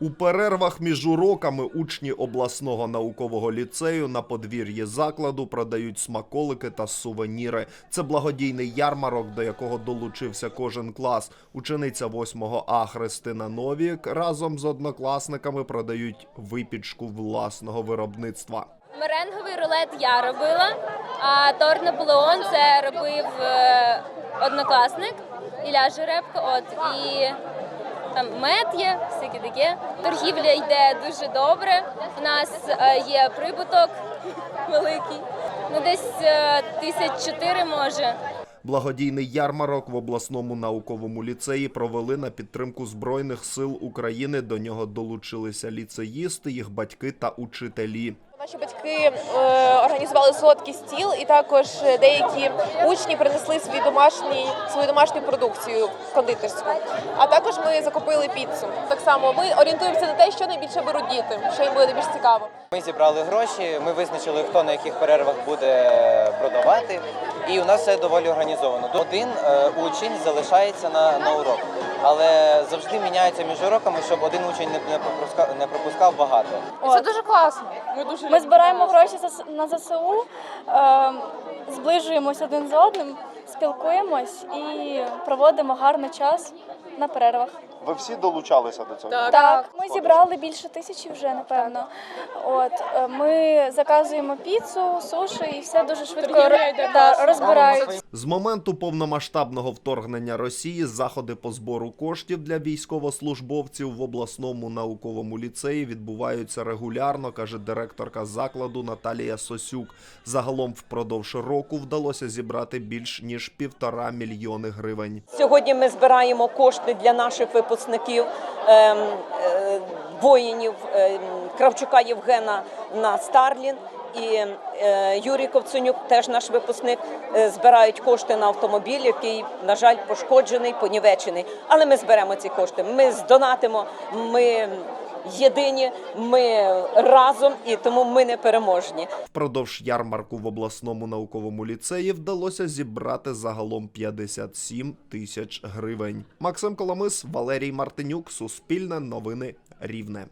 У перервах між уроками учні обласного наукового ліцею на подвір'ї закладу продають смаколики та сувеніри. Це благодійний ярмарок, до якого долучився кожен клас. Учениця 8 А Христина Новік разом з однокласниками продають випічку власного виробництва. Меренговий рулет я робила, а торт Наполеон це робив е, однокласник Ілля Жеребко. От і там мед є, всяке таке. Торгівля йде дуже добре. У нас е, є прибуток великий. Ну десь е, тисяч чотири може. Благодійний ярмарок в обласному науковому ліцеї провели на підтримку Збройних сил України. До нього долучилися ліцеїсти, їх батьки та учителі. Батьки е, організували солодкий стіл, і також деякі учні принесли свій домашній свою домашню продукцію кондитерську. А також ми закупили піцу. Так само ми орієнтуємося на те, що найбільше беруть діти, що їм буде найбільш цікаво. Ми зібрали гроші, ми визначили, хто на яких перервах буде продавати, і у нас все доволі організовано. Один е, учень залишається на, на урок, але завжди міняється між уроками, щоб один учень не, не, пропускав, не пропускав багато. Це дуже класно. Ми дуже Ми збираємо гроші на ЗСУ, е, зближуємось один з одним, спілкуємось і проводимо гарний час на перервах. Ви всі долучалися до цього? Так, ми зібрали більше тисячі вже, напевно. От е, ми заказуємо піцу, суші і все дуже швидко да, розбирають. З моменту повномасштабного вторгнення Росії заходи по збору коштів для військовослужбовців в обласному науковому ліцеї відбуваються регулярно, каже директорка закладу Наталія Сосюк. Загалом впродовж року вдалося зібрати більш ніж півтора мільйони гривень. Сьогодні ми збираємо кошти для наших випускників ем, е, воїнів ем, Кравчука Євгена на Старлін. І е, Юрій Ковценюк, теж наш випускник, е, збирають кошти на автомобіль, який, на жаль, пошкоджений, понівечений. Але ми зберемо ці кошти. Ми здонатимо. Ми єдині, ми разом, і тому ми не переможні. Впродовж ярмарку в обласному науковому ліцеї вдалося зібрати загалом 57 тисяч гривень. Максим Коломис, Валерій Мартинюк, Суспільне новини Рівне.